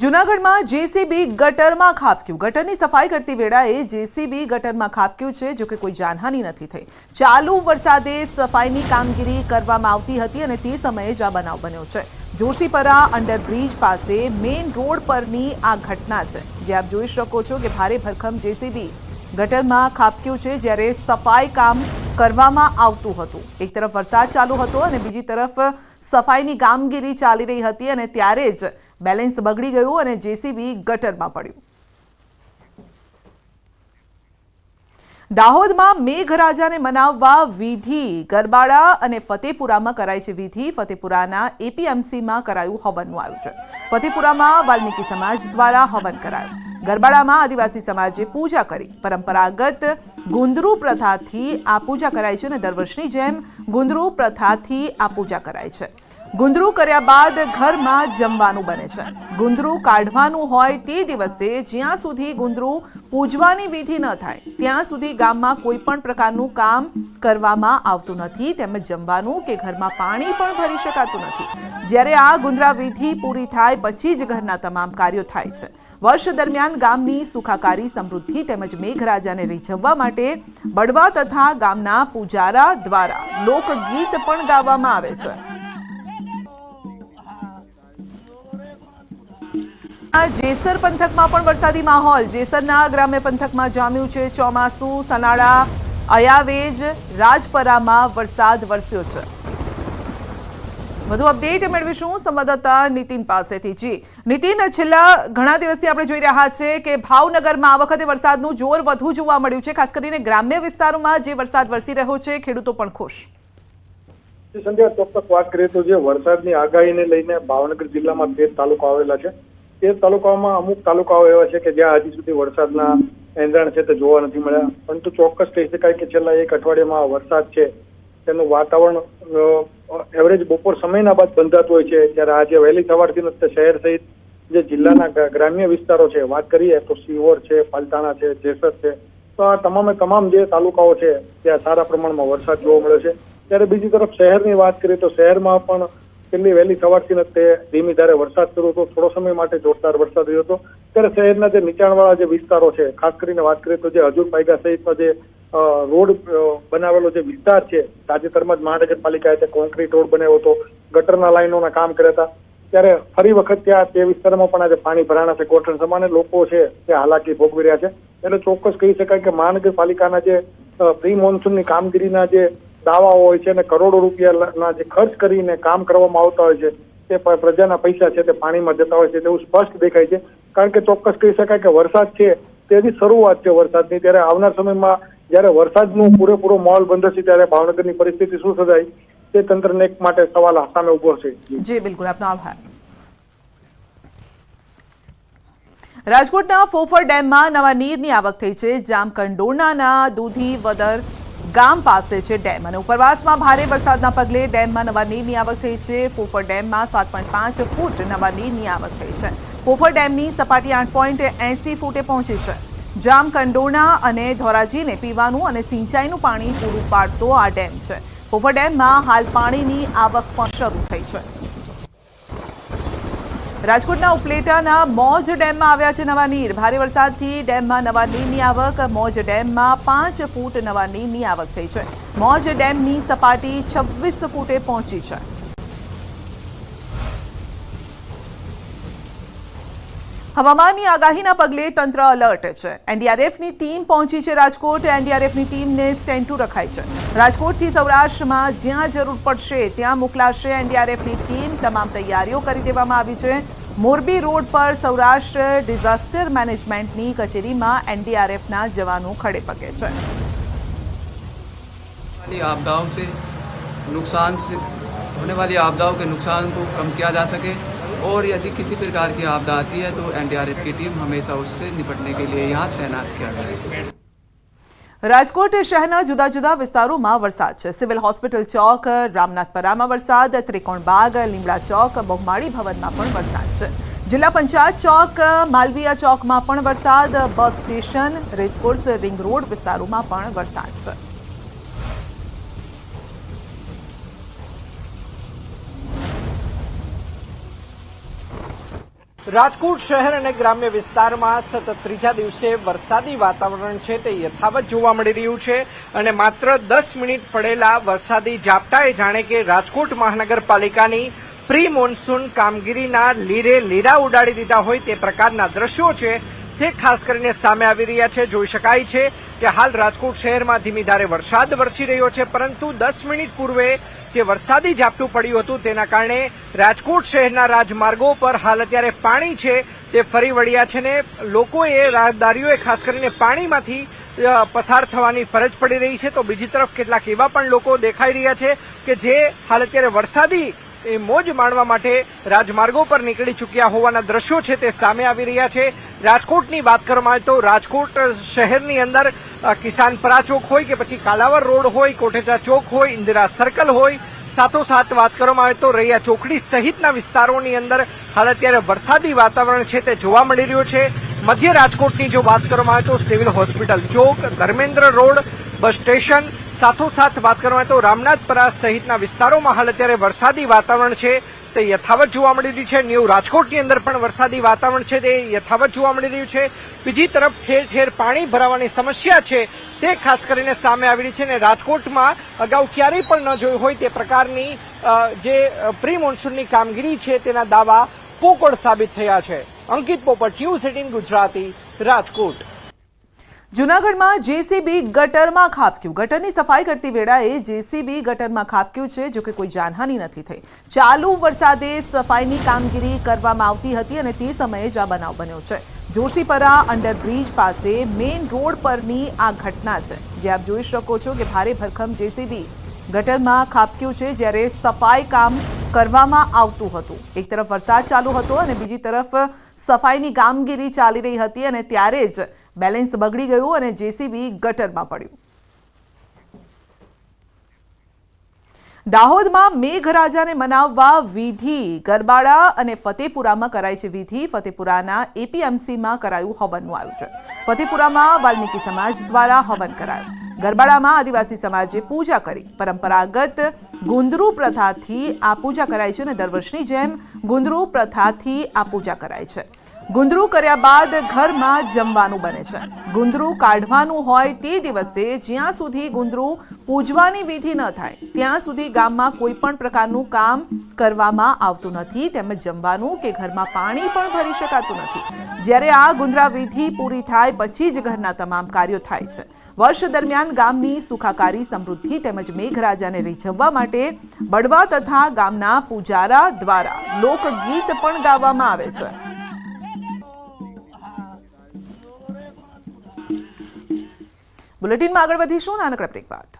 જૂનાગઢમાં જેસીબી ગટરમાં ખાબક્યું. ગટરની સફાઈ કરતી વેળાએ જેસીબી ગટરમાં ખાબક્યું છે, જોકે કોઈ જાનહાની નથી થઈ. ચાલુ વરસાદે સફાઈની કામગીરી કરવામાં આવતી હતી અને તે સમયે જ આ બનાવ બન્યો છે. જોશીપરા અંડરબ્રિજ પાસે મેઇન રોડ પરની આ ઘટના છે. જે આપ જોઈ શકો છો કે ભારે ભરખમ જેસીબી ગટરમાં ખાબક્યું છે, જ્યારે સફાઈ કામ કરવામાં આવતું હતું. એક તરફ વરસાદ ચાલુ હતો અને બીજી તરફ સફાઈની કામગીરી ચાલી રહી હતી અને ત્યારે જ બેલેન્સ બગડી ગયું અને જેસીબી ગટરમાં પડ્યું. દાહોદમાં મેઘરાજાને મનાવવા વિધિ. ગરબાડા અને ફતેપુરામાં કરાય છે વિધિ. ફતેપુરાના એપીએમસીમાં કરાયું હવનનું આયોજન. ફતેપુરામાં વાલ્મીકી સમાજ દ્વારા હવન કરાયું. ગરબાડામાં આદિવાસી સમાજે પૂજા કરી. પરંપરાગત ગુંદરુ પ્રથાથી આ પૂજા કરાય છે અને દર વર્ષની જેમ ગુંદરુ પ્રથાથી આ પૂજા કરાય છે. ગુંદરું કર્યા બાદ ઘરમાં જમવાનું બને છે. ગુંદરું કાઢવાનું હોય તે દિવસે જ્યાં સુધી ગુંદરું પૂજવાની વિધિ ન થાય, ત્યાં સુધી ગામમાં કોઈ પણ પ્રકારનું કામ કરવામાં આવતું નથી તેમજ જમવાનું કે ઘરમાં પાણી પણ ભરી શકાતું નથી. જ્યારે આ ગુંદરા વિધિ પૂરી થાય પછી જ ઘરના તમામ કાર્યો થાય છે. વર્ષ દરમિયાન ગામની સુખાકારી, સમૃદ્ધિ તેમજ મેઘરાજાને રીઝવવા માટે બળવા તથા ગામના પૂજારા દ્વારા લોકગીત પણ ગાવામાં આવે છે. જેસર પંથકમાં પણ વરસાદી માહોલ. જેસરના ગ્રામ્ય પંથકમાં જામ્યું છે ચોમાસું. સનાળા, અયાવેજ, રાજપરામાં વરસાદ વરસ્યો છે. વધુ અપડેટ મેળવીશું સંવાદદાતા નીતિન પાસેથી. જી, નીતિન, છેલ્લા ઘણા દિવસથી આપણે જોઈ રહ્યા છે કે ભાવનગરમાં આ વખતે વરસાદનું જોર વધુ જોવા મળ્યું છે. ખાસ કરીને ગ્રામ્ય વિસ્તારોમાં જે વરસાદ વરસી રહ્યો છે, ખેડૂતો પણ ખુશ. સંધ્યા, ચોક્કસ વાત કરીએ તો જે વરસાદની આગાહીને લઈને ભાવનગર જિલ્લામાં તેર તાલુકા આવેલા છે. તે તાલુકાઓમાં અમુક તાલુકાઓ એવા છે કે જ્યાં હજી સુધી વરસાદના એંધાણ છે તે જોવા નથી મળ્યા. પરંતુ ચોક્કસ કહી શકાય કે છેલ્લા એક અઠવાડિયામાં વરસાદ છે, તેનું વાતાવરણ એવરેજ બપોર સમયના બાદ બંધાતું હોય છે. ત્યારે આજે વહેલી સવારથી શહેર સહિત જે જિલ્લાના ગ્રામ્ય વિસ્તારો છે, વાત કરીએ તો સિહોર છે, પાલતાણા છે, જેસર છે, તો આ તમામે તમામ જે તાલુકાઓ છે, ત્યાં સારા પ્રમાણમાં વરસાદ જોવા મળ્યો છે. ત્યારે બીજી તરફ શહેરની વાત કરીએ તો શહેરમાં પણ છેલ્લી વહેલી સવારથી તે ધીમી ધારે વરસાદ શરૂ હતો. થોડો સમય માટે જોરદાર વરસાદ રહ્યો હતો. ત્યારે શહેરના જે નીચાણવાળા જે વિસ્તારો છે, ખાસ કરીને વાત કરીએ તો જે હજુર પાયગા સહિતનો જે રોડ બનાવેલો જે વિસ્તાર છે, તાજેતરમાં જ મહાનગરપાલિકાએ તે કોન્ક્રીટ રોડ બનાવ્યો હતો. ગટરના લાઈનોના કામ કર્યા હતા. ત્યારે ફરી વખત ત્યાં તે વિસ્તારમાં પણ આજે પાણી ભરાણા છે. ગોઠણ સમાને લોકો છે તે હાલાકી ભોગવી રહ્યા છે. એટલે ચોક્કસ કહી શકાય કે મહાનગરપાલિકાના જે પ્રી મોન્સૂનની કામગીરીના જે દાવાઓ હોય છે અને કરોડો રૂપિયાના જે ખર્ચ કરીને કામ કરવામાં આવતા હોય છે, તે પ્રજાના પૈસા છે તે પાણીમાં જતા હોય છે તેવું સ્પષ્ટ દેખાય છે. કારણ કે ચોક્કસ કહી શકાય કે વરસાદ છે, તેની શરૂઆત છે વરસાદની. ત્યારે આવનાર સમયમાં જ્યારે વરસાદનું પૂરેપૂરો માહોલ બંધશે ત્યારે ભાવનગરની પરિસ્થિતિ શું સર્જાય, તે તંત્રને એક માટે સવાલ સામે ઊભો છે. જી, બિલકુલ. આપનો આભાર. રાજકોટના ફોફર ડેમમાં નવા નીરની આવક થઈ છે. જામકંડોરણાના દૂધી, વદર ગામ પાસે છે ડેમ અને ઉપરવાસમાં ભારે વરસાદના પગલે ડેમમાં નવા નીરની આવક થઈ છે. પોફર ડેમમાં સાત પોઈન્ટ પાંચ ફૂટ નવા નીરની આવક થઈ છે. પોફર ડેમની સપાટી આઠ પોઈન્ટ એસી ફૂટે પહોંચી છે. જામ કંડોણા અને ધોરાજીને પીવાનું અને સિંચાઈનું પાણી પૂરું પાડતો આ ડેમ છે. પોફર ડેમમાં હાલ પાણીની આવક પણ શરૂ થઈ છે. રાજકોટના ઉપલેટાના મોજ ડેમમાં આવ્યા છે નવા નીર. ભારે વરસાદથી ડેમમાં નવા નીરની આવક. મોજ ડેમમાં પાંચ ફૂટ નવા નીરની આવક થઈ છે. મોજ ડેમની સપાટી છવ્વીસ ફૂટે પહોંચી છે. હવામાનની આગાહીના પગલે તંત્ર અલર્ટ છે એનડીઆરએફની ટીમ પહોંચી છે રાજકોટ એનડીઆરએફની ટીમને સ્ટેન્ડ ટુ રખાઈ છે રાજકોટથી સૌરાષ્ટ્રમાં જ્યાં જરૂર પડશે ત્યાં મોકલાશે એનડીઆરએફની ટીમ તમામ તૈયારીઓ કરી દેવામાં આવી છે મોરબી રોડ પર સૌરાષ્ટ્ર ડિઝાસ્ટર મેનેજમેન્ટની કચેરીમાં એનડીઆરએફના જવાનો ખડે પગે છે वाली आपदाओं से नुकसान से होने वाली आपदाओं के नुकसान को कम किया जा सके और यदि किसी प्रकार की आपदा आती है तो एनडीआरएफ की टीम हमेशा उससे निपटने के लिए यहाँ तैनात किया गया है રાજકોટ શહેરના જુદા જુદા વિસ્તારોમાં વરસાદ છે સિવિલ હોસ્પિટલ ચોક રામનાથપરામાં વરસાદ ત્રિકોણબાગ લીમડા ચોક બહુમાળી ભવનમાં પણ વરસાદ છે જિલ્લા પંચાયત ચોક માલવીયા ચોકમાં પણ વરસાદ bus station racecourse ring road વિસ્તારોમાં પણ વરસાદ છે રાજકોટ શહેર અને ગ્રામ્ય વિસ્તારમાં સતત ત્રીજા દિવસે વરસાદી વાતાવરણ છે તે યથાવત જોવા મળી રહ્યું છે અને માત્ર દસ મિનિટ પડેલા વરસાદી ઝાપટાએ જાણે કે રાજકોટ મહાનગરપાલિકાની પ્રી મોન્સૂન કામગીરીના લીરે લીરા ઉડાડી દીધા હોય તે પ્રકારના દ્રશ્યો છે તે ખાસ કરીને સામે આવી રહ્યા છે. જોઈ શકાય છે કે હાલ રાજકોટ શહેરમાં ધીમી ધારે વરસાદ વરસી રહ્યો છે, પરંતુ દસ મિનિટ પૂર્વે જે વરસાદી ઝાપટું પડ્યું હતું તેના કારણે રાજકોટ શહેરના રાજમાર્ગો પર હાલ અત્યારે પાણી છે તે ફરી વળ્યા છે ને લોકોએ, રાહદારીઓએ ખાસ કરીને પાણીમાંથી પસાર થવાની ફરજ પડી રહી છે. તો બીજી તરફ કેટલાક એવા પણ લોકો દેખાઈ રહ્યા છે કે જે હાલ અત્યારે વરસાદી એ મોજ માણવા માટે રાજમાર્ગો પર નીકળી ચૂક્યા હોવાના દ્રશ્યો છે તે સામે આવી રહ્યા છે. રાજકોટની વાત કરવામાં આવે તો રાજકોટ શહેરની અંદર કિસાન કિસાનપરા ચોક હોય કે પછી કાલાવર રોડ હોય, કોઠેટા ચોક હોય, ઇન્દિરા સર્કલ હોય, સાથોસાથ વાત કરવામાં આવે તો રૈયા ચોકડી સહિતના વિસ્તારોની અંદર હાલ અત્યારે વરસાદી વાતાવરણ છે તે જોવા મળી રહ્યું છે. મધ્ય રાજકોટની જો વાત કરવામાં આવે તો સિવિલ હોસ્પિટલ ચોક, ધર્મેન્દ્ર રોડ, બસ સ્ટેશન સાથોસાથ વાત કરવામાં તો રામનાથપરા સહિતના વિસ્તારોમાં હાલ અત્યારે વરસાદી વાતાવરણ છે. તે યથાવત જોવા મળી રહ્યું છે. ન્યૂ રાજકોટની અંદર પણ વરસાદી વાતાવરણ છે. તે યથાવત જોવા મળી રહ્યું છે. બીજી તરફ ઠેર ઠેર પાણી ભરાવાની સમસ્યા છે. તે ખાસ કરીને સામે આવી રહી છે અને રાજકોટમાં અગાઉ ક્યારેય પણ ન જોયું હોય તે પ્રકારની જે પ્રી મોન્સૂનની કામગીરી છે તેના દાવા પોકળ સાબિત થયા છે. અંકિત પોપટ ન્યૂઝ એટીન ગુજરાતી, રાજકોટ. જુનાગઢમાં જેસીબી ગટરમાં ખાબક્યું. ગટરની સફાઈ કરતી વેળાએ જેસીબી ગટરમાં ખાબક્યું છે, જોકે કોઈ જાનહાનિ નથી થઈ. ચાલુ વરસાદે સફાઈની કામગીરી કરવામાં આવતી હતી અને તે સમયે જ આ બનાવ બન્યો છે. જોશીપરા અંડરબ્રિજ પાસે મેઇન રોડ પરની આ ઘટના છે. જે આપ જોઈ શકો છો કે ભારે ભરખમ જેસીબી ગટરમાં ખાબક્યું છે, જ્યારે સફાઈ કામ કરવામાં આવતું હતું. એક તરફ વરસાદ ચાલુ હતો અને બીજી તરફ સફાઈની કામગીરી ચાલી રહી હતી અને ત્યારે જ બેલેન્સ બગડી ગયું અને જેસીબી ગટરમાં પડ્યું. દાહોદમાં મેઘરાજાને મનાવવા વિધિ ગરબાડા અને ફતેપુરામાં કરાય છે વિધિ. ફતેપુરાના એપીએમસીમાં કરાયું હવનનું આયોજન. ફતેપુરામાં વાલ્મીકી સમાજ દ્વારા હવન કરાયું. ગરબાડામાં આદિવાસી સમાજે પૂજા કરી. પરંપરાગત ગુંદરુ પ્રથાથી આ પૂજા કરાય છે અને દર વર્ષની જેમ ગુંદરુ પ્રથાથી આ પૂજા કરાય છે. ગુંદરું કર્યા બાદ ઘરમાં જમવાનું બને છે. ગુંદરું કાઢવાનું હોય તે દિવસે જ્યાં સુધી ગુંદરું પૂજવાની વિધિ ન થાય, ત્યાં સુધી ગામમાં કોઈ પણ પ્રકારનું કામ કરવામાં આવતું નથી, તેમજ જમવાનું કે ઘરમાં પાણી પણ ભરી શકાતું નથી. જ્યારે આ ગુંદરા વિધિ પૂરી થાય પછી જ ઘરના તમામ કાર્યો થાય છે. વર્ષ દરમિયાન ગામની સુખાકારી, સમૃદ્ધિ તેમજ મેઘરાજાને રીઝવવા માટે બળવા તથા ગામના પૂજારા દ્વારા લોકગીત પણ ગાવામાં આવે છે. બુલેટિનમાં આગળ વધીશું. નાનકડા બ્રેક બાદ.